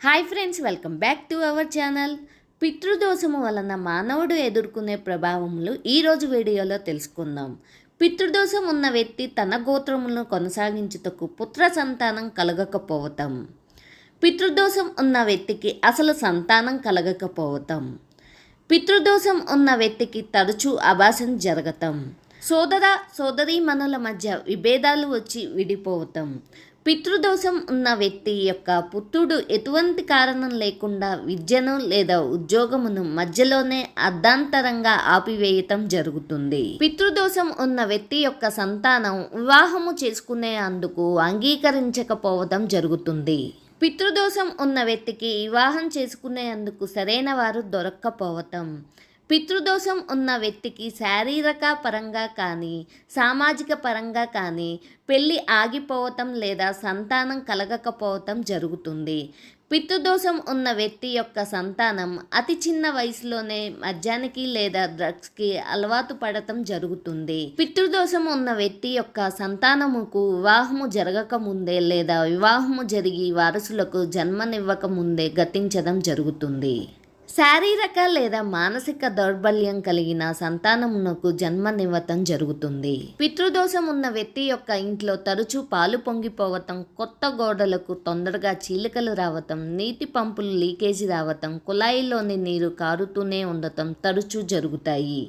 Hi friends welcome back to our channel. పితృదోషము వలన మానవుడు ఎదుర్కొనే ప్రభావములు ఈరోజు వీడియోలో తెలుసుకుందాం. పితృదోషం ఉన్న వ్యక్తి తన గోత్రములను కొనసాగించుటకు పుత్ర సంతానం కలగకపోవటం. పితృదోషం ఉన్న వ్యక్తికి అసలు సంతానం కలగకపోవటం. పితృదోషం ఉన్న వ్యక్తికి తరచూ అభాసం జరగటం. సోదర సోదరీమణుల మధ్య విభేదాలు వచ్చి విడిపోవటం. పితృదోషం ఉన్న వ్యక్తి యొక్క పుత్రుడు ఎటువంటి కారణం లేకుండా విద్యను లేదా ఉద్యోగమును మధ్యలోనే అర్ధాంతరంగా ఆపివేయటం జరుగుతుంది. పితృదోషం ఉన్న వ్యక్తి యొక్క సంతానం వివాహము చేసుకునే అందుకు అంగీకరించకపోవడం జరుగుతుంది. పితృదోషం ఉన్న వ్యక్తికి వివాహం చేసుకునేందుకు సరైన వారు దొరక్కపోవటం పితృదోషం ఉన్న వ్యక్తికి శారీరక పరంగా కానీ సామాజిక పరంగా కానీ పెళ్ళి ఆగిపోవటం లేదా సంతానం కలగకపోవటం జరుగుతుంది. పితృదోషం ఉన్న వ్యక్తి యొక్క సంతానం అతి చిన్న వయసులోనే మద్యానికి లేదా డ్రగ్స్కి అలవాటు పడటం జరుగుతుంది. పితృదోషం ఉన్న వ్యక్తి యొక్క సంతానముకు వివాహము జరగక ముందే లేదా వివాహము జరిగి వారసులకు జన్మనివ్వక ముందే గతించడం జరుగుతుంది. శారీరక లేదా మానసిక దౌర్బల్యం కలిగిన సంతానమునకు జన్మనివ్వటం జరుగుతుంది. పితృదోషం ఉన్న వ్యక్తి యొక్క ఇంట్లో తరచూ పాలు పొంగిపోవటం కొత్త గోడలకు తొందరగా చీలికలు రావటం నీటి పంపులు లీకేజీ రావటం కుళాయిలోని నీరు కారుతూనే ఉండటం తరచూ జరుగుతాయి.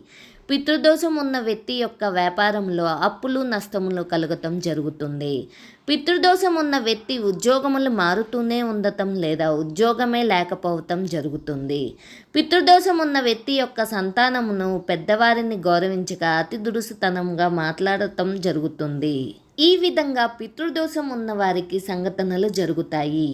పితృదోషం ఉన్న వ్యక్తి యొక్క వ్యాపారంలో అప్పులు నష్టములు కలగటం జరుగుతుంది. పితృదోషం ఉన్న వ్యక్తి ఉద్యోగములు మారుతూనే ఉండటం లేదా ఉద్యోగమే లేకపోవటం జరుగుతుంది. పితృదోషం ఉన్న వ్యక్తి యొక్క సంతానమును పెద్దవారిని గౌరవించక అతి దురుసుతనంగా మాట్లాడటం జరుగుతుంది. ఈ విధంగా పితృదోషం ఉన్న వారికి సంఘటనలు జరుగుతాయి.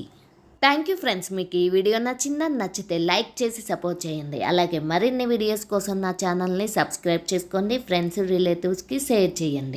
థ్యాంక్ యూ ఫ్రెండ్స్ మీకు ఈ వీడియో నచ్చిందని నచ్చితే లైక్ చేసి సపోర్ట్ చేయండి. అలాగే మరిన్ని వీడియోస్ కోసం నా ఛానల్ని సబ్స్క్రైబ్ చేసుకోండి. ఫ్రెండ్స్ రిలేటివ్స్కి షేర్ చేయండి.